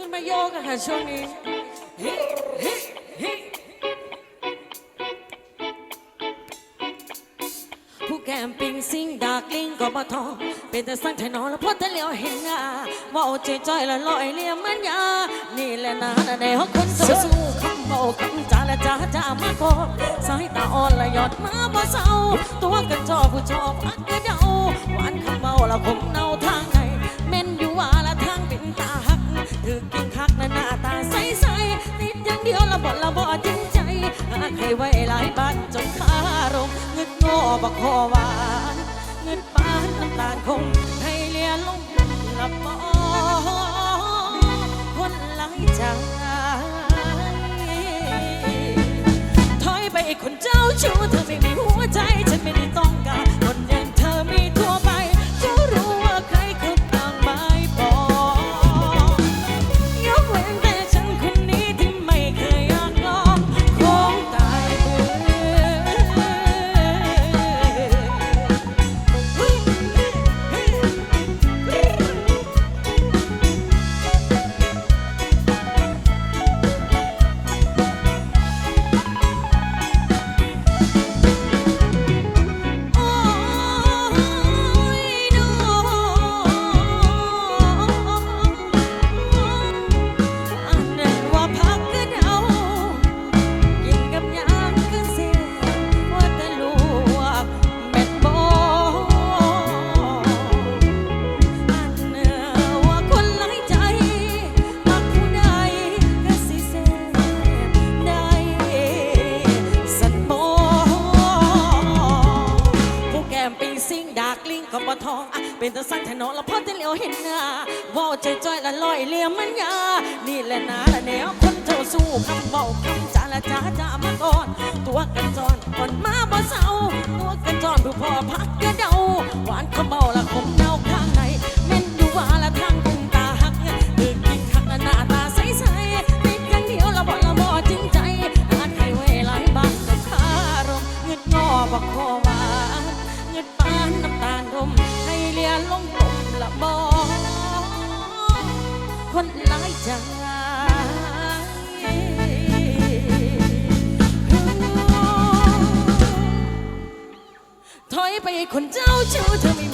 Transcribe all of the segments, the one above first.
ขึ้นมาโยกกันค่ะช่วงนี้ฮ้เฮ้เฮ้ผู้แกมปิงซิงดากลิงก็บ่ทองเป็นแต่สั่งแทนอนแล้วพอแต่เหลียวเห็นงาว่าเอาใจจ้อยละลอยเลี่ยมมันยา นี่แหละนะในห้องคนจะสู้คำเบาคำจาและจ้าจ้ามาก่อนสายตาอ่อนละหยอดมาบ่เศร้าตัวกันจอผู้ชอบพักกระเดาหวานคำเบาละคมเนาทาง ถือกินคักนะหน้าตาใสใสๆติดอย่างเดียวละบ่ละบ่จริงใจหากให้ไว้หลายบ้านจนคารมเงินงอบักคอหวานเงินปานน้ำตาลคงให้เลียลงละบ่คนหลายใจถอยไปคนเจ้า คำเบาคำจาละจ้าจ้ามาก่อน ตัวกันจอนก่อนมาบ่เศร้าตัวกันจอนผู้พอพักกระเดาหวานคำเบาละคมเดาข้างในเม่นอยู่ว่าละทางกุมตาหักคือกินคักละหน้าตาใสใสติดกันเดียวละบ่ละบ่จริงใจอาจให้ไว้หลายบางกับคารมเงินงอบักคอหวานเงินปานน้ำตาลรมให้เลียลงลมละบอคนหลายใจ คนเจ้าชู้เธอมี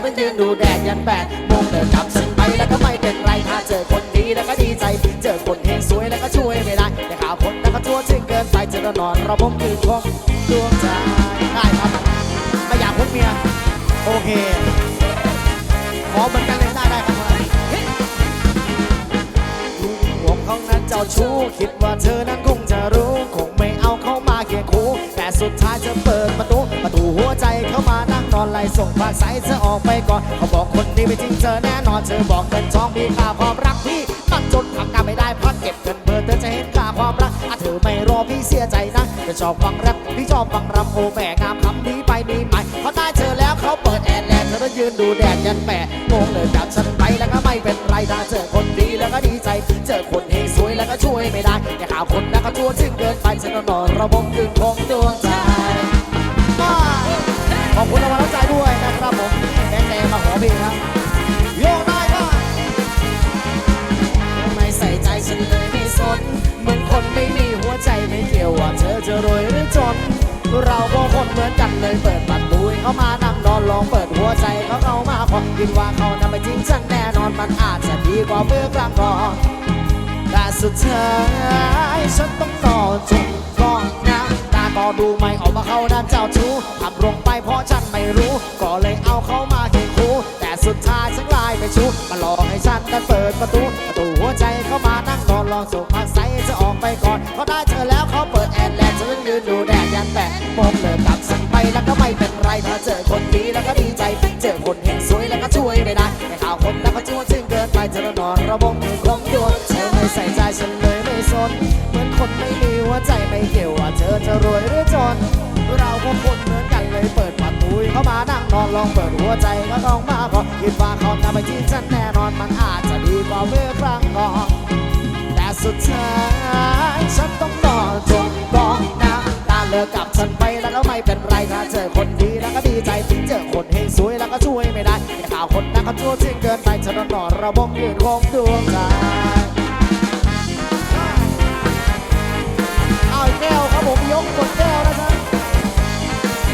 แอร์แลนด์ฉันไปยืนดูแดดยันแปดโมงเดินกลับฉันไปแล้วก็ไม่เป็นไรถ้าเจอคนดีแล้วก็ดีใจ เจอคนเฮงสวยแล้วก็ช่วยไม่ได้แต่ข่าวคนนั้นก็ชั่วจริงเกินไปเจอนอนเระบมคืนของดวงใจได้ครับไม่อยากพบเมียโอเคขอเหมือนกันเลยได้ได้ครับห่วงเขานั้นเจ้าชู้คิดว่าเธอนั้นคงจะรู้คงไม่เอาเข้ามาเคียงคู่แต่สุดท้ายจะเปิดประตู อนไล่ส่งฝากสายเธอออกไปก่อนเขาบอกคนนี้ไม่จริงเธอแน่นอนเธอบอกเงินทองมีค่าความรักพี่มันจนทำงานไม่ได้เพราะเก็บเงินเบอร์เธอจะเห็นค่าความรักอะเธอไม่รอพี่เสียใจนะเธอชอบฟังแรปพี่ชอบฟังรำโอแม่งามคำนี้ไปมีไหมเขาได้เธอแล้วเขาเปิดแอร์แลนด์เธอต้องยืนดูแดดยันแปดโมงเลยจับฉันไปแล้วก็ไม่เป็นไรถ้าเจอคนดีแล้วก็ดีใจ เจอคนเฮงสวยแล้วก็ช่วยไม่ได้แต่ข่าวคนนั้นก็ชั่วจริงเกินไปฉันอนอนระบมคืนคงดวงใจ เพลงครับโยกได้ป่ะไม่ใส่ใจฉันเลยไม่สน เหมือนคนไม่มีหัวใจไม่เกี่ยวว่าเธอจะรวยหรือจน เราก็คนเหมือนกันเลยเปิดบัตรบุยเขามานั่งนอนลองเปิดหัวใจเขาเข้ามาขอคิดว่าเขาทำไม่จริงฉันแน่นอนมันอาจจะดีกว่าเมื่อครั้งก่อนแต่สุดท้ายฉันต้องรอจน ก็ดูไม่ออกว่าเขาด้านเจ้าชู้ทำลงไปเพราะฉันไม่รู้ ก็เลยเอาเขามาเคียงคู่แต่สุดท้ายฉันกลายเป็นชู้มาหลอกให้ฉันนั้นเปิดประตูประตูหัวใจเข้ามานั่งนอนลองส่งพักใสจะออกไปก่อนเขาได้เธอแล้วเขาเปิดแอร์แลนด์ฉันยืนดูแดดยันแปดโมงเลิกกับฉันไปแล้วก็ไม่เป็นไรถ้าเจอคนดีแล้วก็ดีใจเจอคนเห็นสวยแล้วก็ช่วยไม่ได้แต่ข่าวคนนั้นก็ชั่วจริงเกินไปเธอนอนระบมือคงดวงเธอไม่ใส่ใจามานั่งนอนลองเปิดหัวใจก็ต้องมาขอนคิดว่าเขาทำไปที่ฉันแน่นอนมันอาจจะดีกว่าเมื่อครั้งก่อนแต่สุดท้ายฉันต้องรอจนบอกนะตาเลิกกับฉันไปแล้วก็ไม่เป็นไรถ้าเจอคนดีแล้วก็ดีใจเจอคนเฮงสวยแล้วก็ช่วยไม่ได้แต่ข่าวคนนั้นก็ชั่วจริงเกินไปฉันต้องนอนระบมยืนคงดวงใจเอาแก้วครับผมยกกดแก้วนะจ๊ะ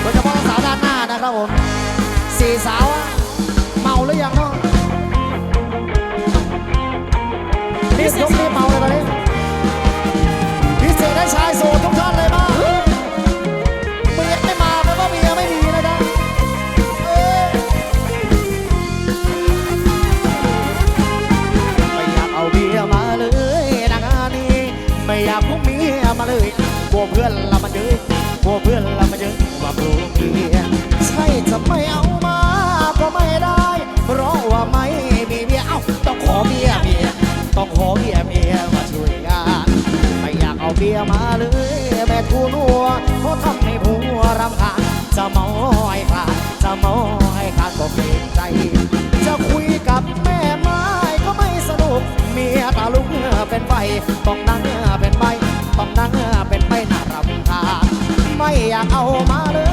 โดยเฉพาะสาวด้านหน้านะครับผม เมาหรือยังเนาะ เมียเมียต้องขอเมียเมียมาช่วยงาน ไม่อยากเอาเมียมาเลยแม่ทูนัวเพราทำให้ผัวรำคาญจะเมาให้ขาดจะเมาให้ขาดก็เกรงใจ จะคุยกับแม่ไม้ก็ไม่สนุกเมียตาลุกเป็นไฟต้องนั่งเป็นใบต้องนั่งเป็นใบน่ารำคาญไม่อยากเอามาเลย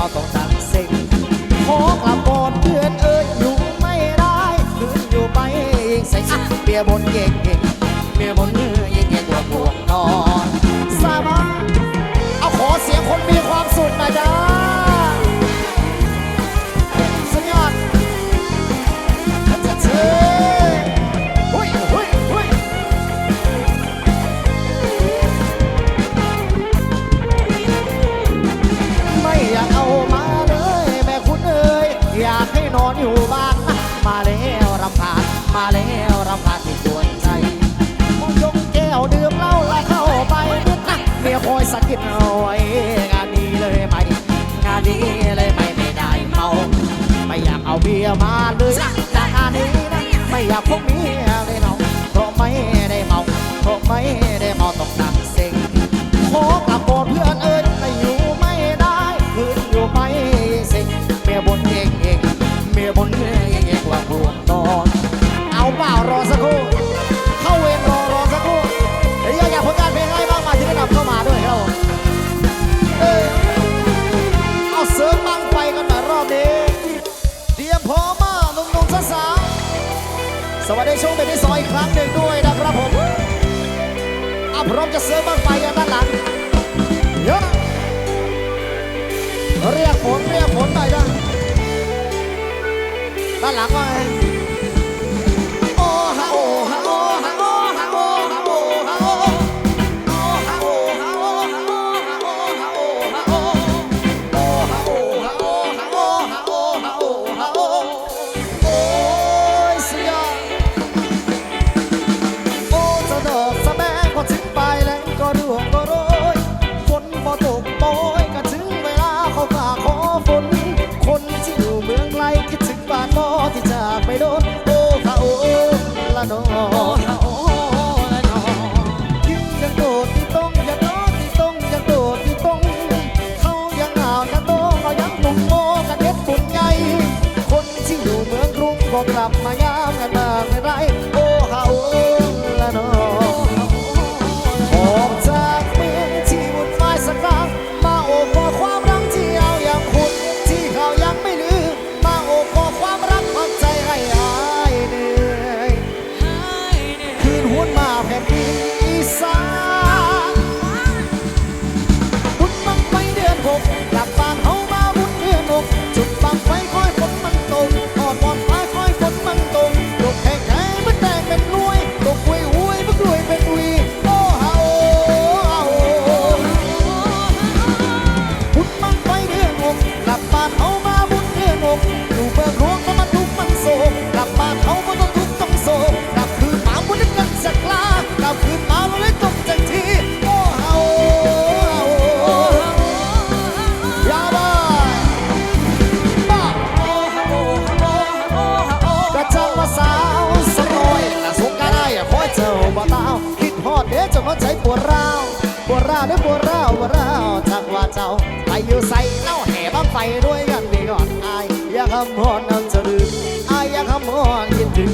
มาต้องดังเซ็งขอกลับก่อนเพื่อนเอ้ยอยู่ไม่ได้คืนอยู่ไปเองใส่อะเบียร์บนเก่ง เอาเบียร์มาเลยราคานี้นะไม่อยากพก ช่วงเบบี้ซอยอีกครั้งหนึ่งด้วยนะครับผมอาพร้อมจะเอร์อบ้างไปกันด้านหลังเยอะเรียกฝนเรียกฝนไปด้นะด้านหลังก็ வாங்கிட்டு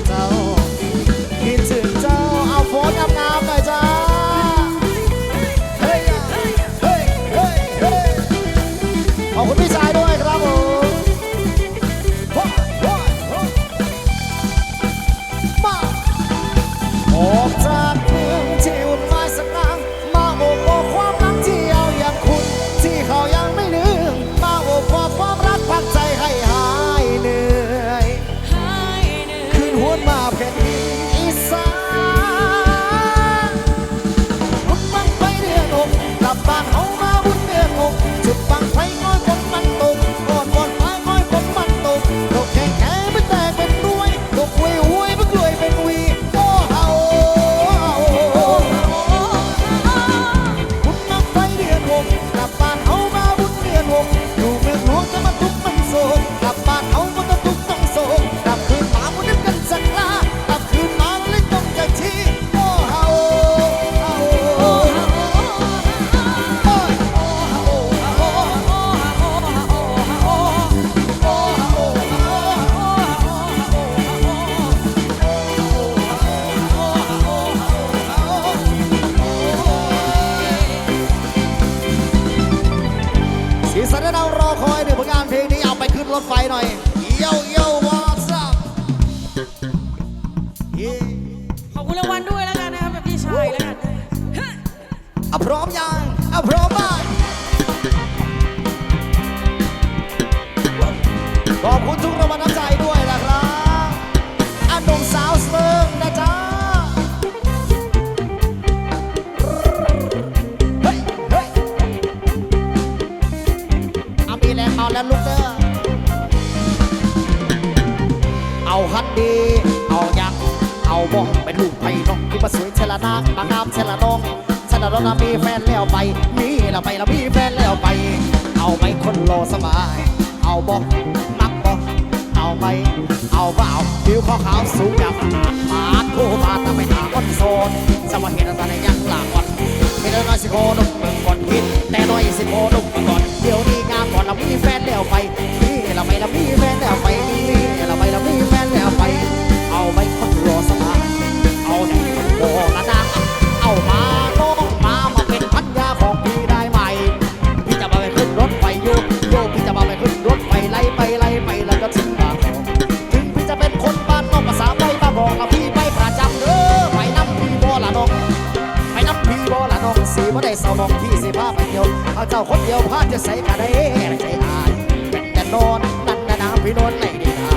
สันดารอคอยหนี่ยผลงานเพลงนี้เอาไปขึ้นรถไฟหน่อยเย้เย้วอสซับขอบคุณรางวัลด้วยแล้วกันนะครับพี่ชายแล้วกันเอาพร้อมยังเอาพร้อมบ้างขอบคุณทุกรางวัลน้ำใจด้วย ลนางนางงามเสละนงเสละนงมีแฟนแล้วไป มีแล้วไปแล้วมีแฟนแล้วไป เอาไปคนโลสบาย เอาบอกนักบอกเอาไปเอาเปล่าผิวขาวขาวสูงกับมาคู่มาตาไปหาคนโซนสมัรค์เห็นอะไรยังหลากวันไม่ได้น้อยสิโคดุกเมือก่อนคิดแต่น้อยสิโคดุกเมือก่อนเดี๋ยวนี้งามก่อนเรามีแฟนแล้วไป สีบ่ได้เศร้ามองพี่สิพาไปเที่ยวเอาเจ้าคนเดียวพาจะใส่กะได้ใจอายเป็นแต่นอนนั่นนะนะพี่นอนไหนดีนะ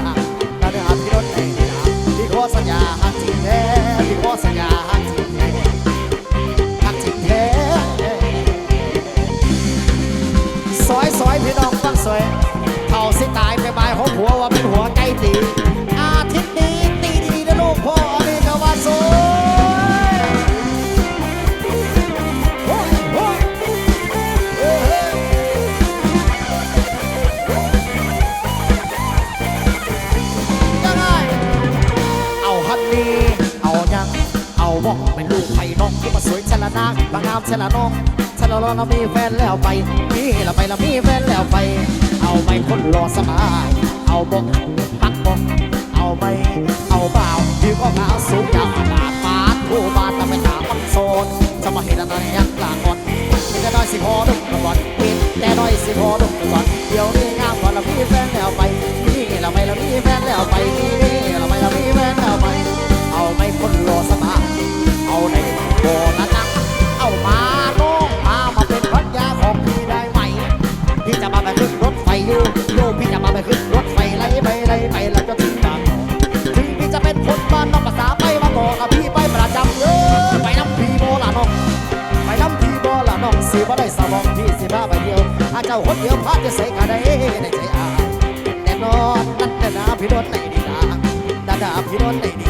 นั่นนะพี่นอนไหนดีนะพี่ขอสัญญาหักจริงแท้พี่ขอสัญญาหักจริงแท้หักจริงแท้ซอยซอยพี่น้องฟังสวยเท่าสิตายไปบายของผัวว่าเป็นหัวไก่ตี อาบอกเป็นลูกไผ่น้องที่มาสวยชะละนางบางงามชะละน้องชะละน้องเรามีแฟนแล้วไปนี่เราไปเรามีแฟนแล้วไป เอาไปคนรอสบาย เอาบอกปักบอกเอาไปเอาเปล่าพี่ก็ขาวสูงยาวขนาดปาดโทมาตะไปหามันโซนจะมาเห็นอะไรยักษ์ลาก่อนมีแต่น้อยสิพอดุกก่อนมีแต่น้อยสิพอดุกก่อนเดี๋ยวนี้งามก่อนเรามีแฟนแล้วไปนี่เราไม่เรามีแฟนแล้วไปนี่เราไม่เรามีแฟนแล้วไป เอาไม่คนรอส บนะนักเอามาน้องมามาเป็นพันยาของพี่ได้ไหม พี่จะมาไปขึ้นรถไฟอยู่โยพี่จะมาไปขึ้นรถไฟไล่ไปไล่ไปแล้วจะถึงบางกอกถึงพี่จะเป็นคนบ้านนอกภาษาไปมาบอกกับพี่ไปประจำเออไปน้ำพี่โบละน้อง ไปน้ำพี่โบละน้องสิบ่ได้สมองพี่สิบ้าไปเดียวอาเจ้าคนเดียวพาจะใส่กะได้ในใจอายแน่นอนนั่นแต่นาพี่โดนไหนดีดาดาดาพี่โดนไหนดี